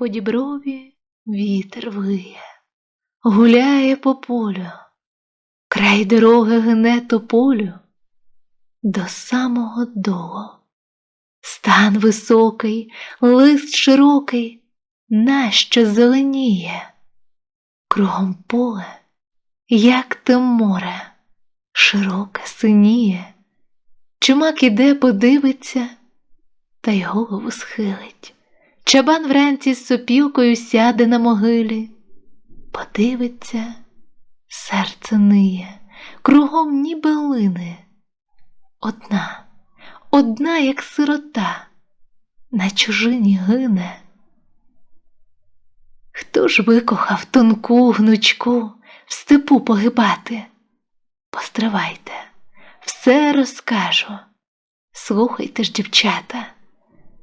По діброві вітер виє, гуляє по полю, край дороги гне тополю до самого долу. Стан високий, лист широкий, нащо зеленіє, кругом поле, як те море, широке синіє. Чумак іде, подивиться, та й голову схилить. Чабан вранці з сопілкою сяде на могилі, подивиться, серце ниє, кругом ніби лине. Одна, одна, як сирота, на чужині гине. Хто ж викохав тонку гнучку в степу погибати? Постривайте, все розкажу. Слухайте ж, дівчата.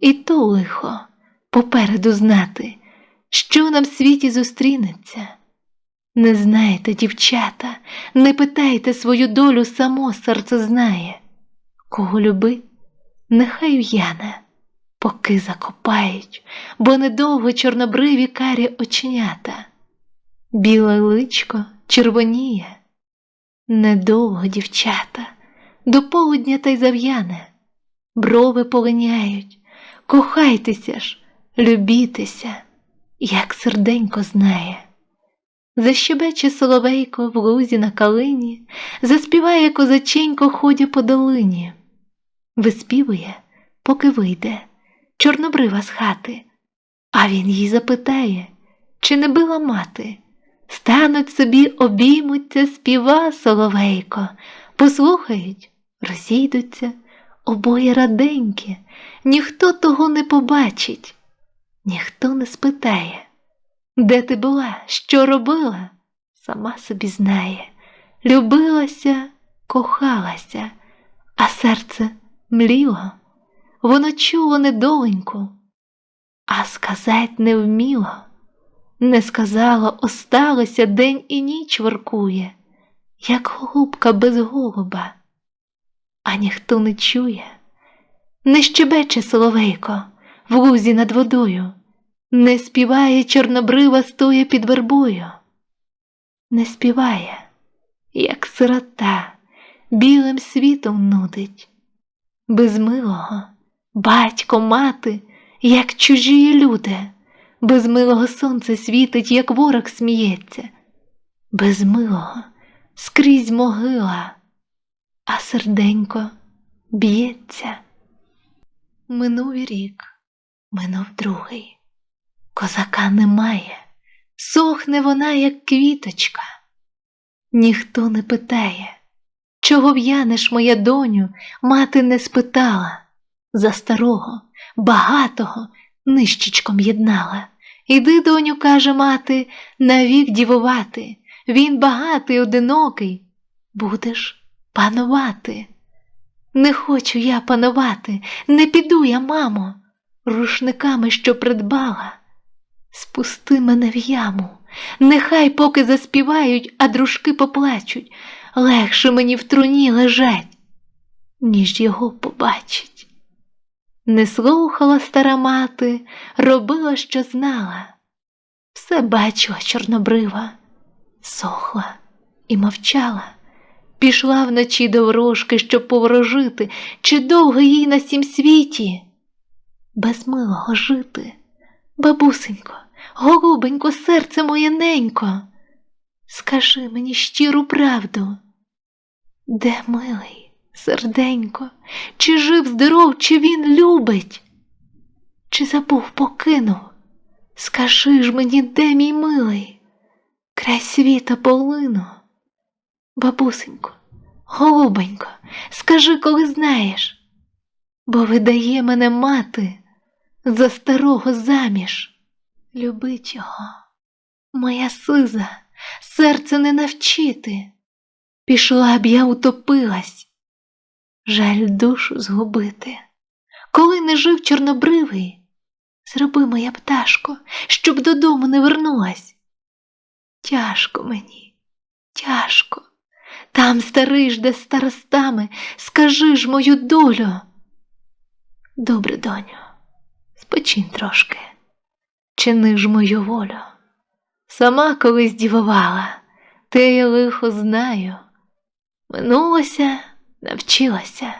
І то лихо попереду знати, що нам в світі зустрінеться. Не знаєте, дівчата, не питайте свою долю, само серце знає. Кого любить, нехай в'яне, поки закопають, бо недовго чорнобриві карі оченята. Біле личко червоніє. Недовго, дівчата, до полудня та й зав'яне, брови полиняють. Кохайтеся ж, любітеся, як серденько знає. Защебече соловейко в лузі на калині, заспіває козаченько ходя по долині, виспівує, поки вийде, чорнобрива з хати, а він їй запитає, чи не била мати. Стануть собі, обіймуться, співа соловейко, послухають, розійдуться, обоє раденькі, ніхто того не побачить, ніхто не спитає, де ти була, що робила, сама собі знає, любилася, кохалася, а серце мліло, воно чуло недоленьку, а сказать не вміло, не сказала, осталося день і ніч воркує, як голубка без голуба, а ніхто не чує. Не щебече соловейко в лузі над водою, не співає чорнобрива стоя під вербою, не співає, як сирота, білим світом нудить, без милого батько, мати, як чужі люди, без милого сонце світить, як ворог сміється, без милого скрізь могила, а серденько б'ється. Минув рік, минув другий. Козака немає, сохне вона, як квіточка. Ніхто не питає, чого в'янеш, моя доню, мати не спитала. За старого, багатого нищечком єднала. Іди, доню, каже мати, навік дівувати. Він багатий, одинокий, будеш панувати. Не хочу я панувати, не піду я, мамо, рушниками, що придбала. Спусти мене в яму, нехай поки заспівають, а дружки поплачуть, легше мені в труні лежать, ніж його побачить. Не слухала стара мати, робила, що знала, все бачила чорнобрива, сохла і мовчала. Пішла вночі до ворожки, щоб поворожити, чи довго їй на сім світі. Без милого жити, бабусенько, голубенько, серце моє ненько, скажи мені щиру правду, де милий, серденько, чи жив здоров, чи він любить, чи забув, покинув? Скажи ж мені, де мій милий, край світа полину. Бабусенько, голубенько, скажи, коли знаєш, бо видає мене мати за старого заміж. любить його, моя сиза, серце не навчити. Пішла б я утопилась, жаль душу згубити. Коли не жив чорнобривий, зроби моя пташко, щоб додому не вернулась. Тяжко мені, тяжко. Там старий жде старостами, скажи ж мою долю. Добре, доню, спочинь трошки, чини ж мою волю. Сама колись дівувала, те я лихо знаю. Минулося, навчилася,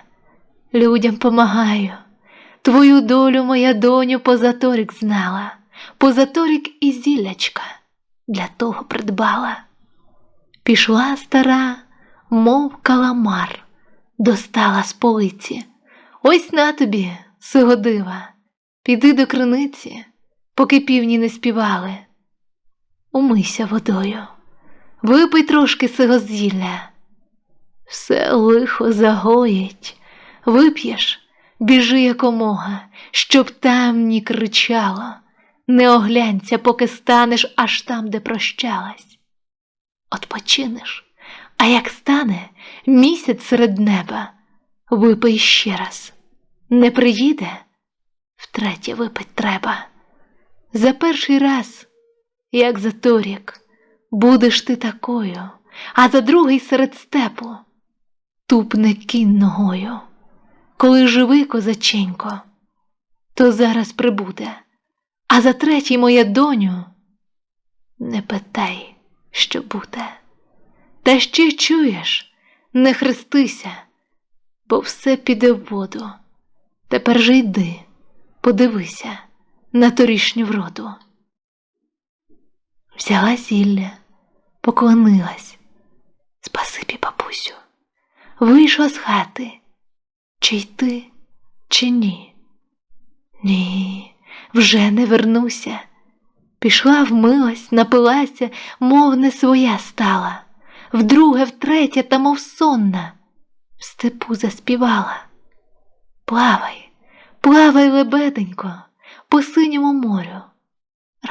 людям помагаю. Твою долю, моя доню, позаторік знала, позаторік і зіллячка для того придбала. Пішла стара, мов каламар, достала з полиці. Ось на тобі, сигодива, піди до криниці, поки півні не співали. Умийся водою, випий трошки сего зілля. Все лихо загоїть, вип'єш, біжи якомога, щоб там ні кричало, не оглянься, поки станеш аж там, де прощалась. Отпочинеш, а як стане місяць серед неба, випий ще раз. Не приїде, втретє випить треба. За перший раз, як за торік, будеш ти такою, а за другий серед степу тупне кінь ногою. Коли живий козаченько, то зараз прибуде, а за третій моя доню, не питай, що буде. Та ще чуєш, не хрестися, бо все піде в воду. Тепер же йди, подивися на торішню вроду. Взяла зілля, поклонилась. Спасибі, бабусю, вийшла з хати. Чи йти, чи ні? Ні, вже не вернуся. Пішла, вмилась, напилася, мов не своя стала, вдруге, втретє, та мов сонна, в степу заспівала. Плавай, плавай, лебеденько, по синьому морю.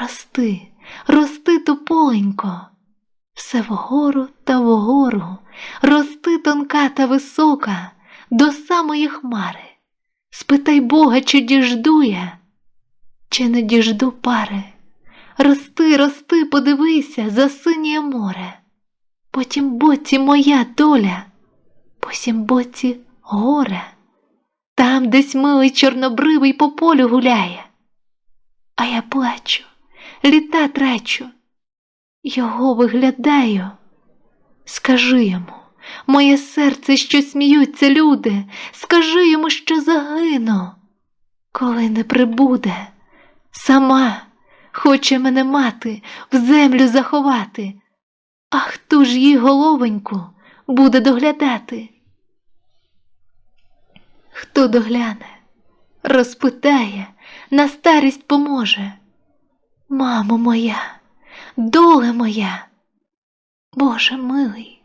Рости, рости тополенько, все вгору та вгору, рости тонка та висока до самої хмари. Спитай Бога, чи діжду я, чи не діжду пари. Рости, рости, подивися за синє море. Потім боці моя доля, потім боці горе. Там десь милий чорнобривий по полю гуляє. А я плачу, літа трачу, його виглядаю. Скажи йому, моє серце, що сміються люди, скажи йому, що загину, коли не прибуде, сама хоче мене мати, в землю заховати, а хто ж їй головоньку буде доглядати? Хто догляне, розпитає, на старість поможе. Мамо моя, доле моя, Боже милий,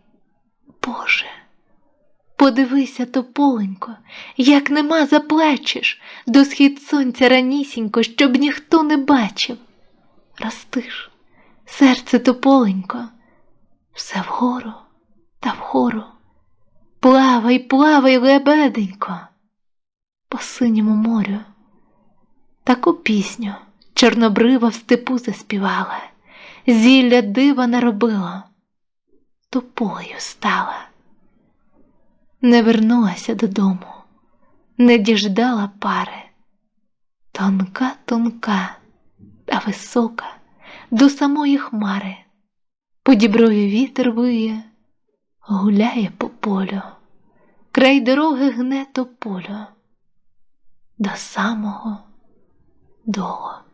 Боже, подивися, тополенько, як нема заплачеш до схід сонця ранісінько, щоб ніхто не бачив. Ростиш, серце тополенько, все вгору та вгору. Плавай, плавай, лебеденько, по синьому морю. Таку пісню чорнобрива в степу заспівала, зілля дива наробила, тупою стала. Не вернулася додому, не діждала пари, тонка, тонка та висока до самої хмари, по діброві вітер виє, гуляє по полю, край дороги гне то полю до самого долу.